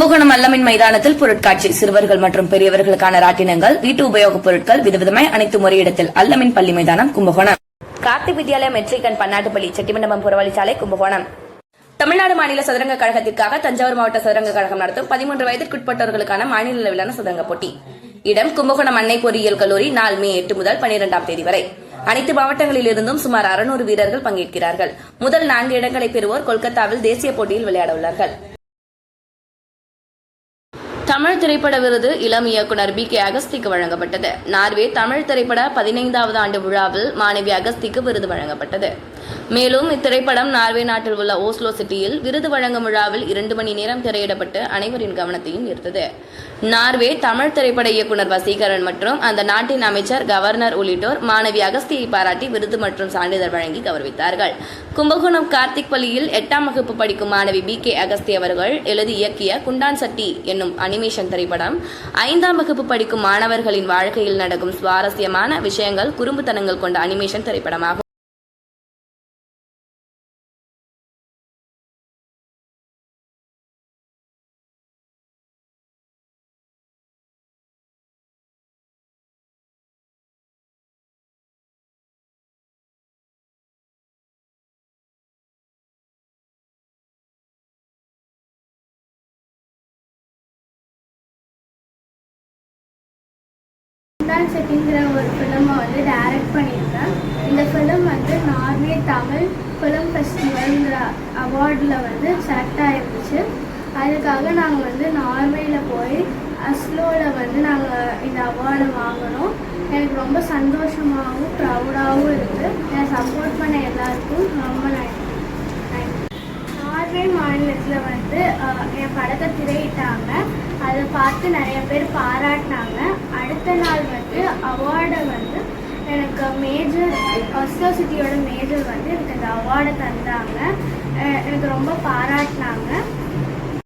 கும்பகோணம் அல்லமின் மைதானத்தில் பொருட்காட்சி. சிறுவர்கள் மற்றும் பெரியவர்களுக்கான ராட்டினங்கள் வீட்டு உபயோகப் பொருட்கள் விதவிதமாய் அனைத்து முறையிடத்தில் இடத்தில் அல்லமின் பள்ளி மைதானம் கும்பகோணம். கார்த்திக் வித்யாலயா மெட்ரிக் அண்ட் பன்னாட்டுப்பள்ளி செட்டிமண்டபம் புறவழிச்சாலை கும்பகோணம். தமிழ்நாடு மாநில சதுரங்க கழகத்திற்காக தஞ்சாவூர் மாவட்ட சதுரங்க கழகம் நடத்தும் பதிமூன்று வயதிற்குட்பட்டவர்களுக்கான மாநில அளவிலான சதுரங்க போட்டி. இடம் கும்பகோணம் அன்னை பொறியியல் கல்லூரி நாள் மே எட்டு முதல் பனிரெண்டாம் தேதி வரை. அனைத்து மாவட்டங்களில் இருந்தும் சுமார் அறுநூறு வீரர்கள் பங்கேற்கிறார்கள். முதல் நான்கு இடங்களை பெறுவோர் கொல்கத்தாவில் தேசிய போட்டியில் விளையாட உள்ளார்கள் தமிழ் திரைப்பட விருது இளம் இயக்குனர் பி கே அகஸ்திக்கு வழங்கப்பட்டது. நார்வே தமிழ் திரைப்பட பதினைந்தாவது ஆண்டு விழாவில் மாணவி அகஸ்திக்கு விருது வழங்கப்பட்டது. மேலும் இத்திரைப்படம் நார்வே நாட்டில் உள்ள ஓஸ்லோ சிட்டியில் விருது வழங்கும் விழாவில் இரண்டு மணி நேரம் திரையிடப்பட்டு அனைவரின் கவனத்தையும் ஈர்த்தது. நார்வே தமிழ் திரைப்பட இயக்குனர் வசீகரன் மற்றும் அந்த நாட்டின் அமைச்சர் கவர்னர் உள்ளிட்டோர் மாணவி அகஸ்தியை பாராட்டி விருது மற்றும் சான்றிதழ் வழங்கி கௌரவித்தார்கள். கும்பகோணம் கார்த்திக் பள்ளியில் எட்டாம் வகுப்பு படிக்கும் மாணவி பி கே அகஸ்தி அவர்கள் எழுதி இயக்கிய குண்டான் சட்டி என்னும் அனிமேஷன் திரைப்படம் ஐந்தாம் வகுப்பு படிக்கும் மாணவர்களின் வாழ்க்கையில் நடக்கும் சுவாரஸ்யமான விஷயங்கள் குறும்புத்தனங்கள் கொண்ட அனிமேஷன் திரைப்படமாகும். குண்டான் செட்டிங்கிற ஒரு ஃபிலிமை வந்து டைரக்ட் பண்ணியிருக்கேன். இந்த ஃபிலிம் வந்து நார்வே தமிழ் ஃபிலிம் ஃபெஸ்டிவல்ங்கிற அவார்டில் வந்து செலக்ட் ஆகிருந்துச்சு அதுக்காக நாங்கள் வந்து நார்வேயில் போய் அஸ்லோவில் வந்து நாங்கள் இந்த அவார்டை வாங்கினோம். எனக்கு ரொம்ப சந்தோஷமாகவும் ப்ரௌடாகவும் இருக்குது மாநிலத்தில் வந்து என் படத்தை திரையிட்டாங்க. அதை பார்த்து நிறைய பேர் பாராட்டினாங்க. அடுத்த நாள் வந்து அவார்டை வந்து எனக்கு மேஜர் ஒஸ்லோ மேஜர் வந்து எனக்கு அந்த அவார்டை தந்தாங்க. எனக்கு ரொம்ப பாராட்டினாங்க.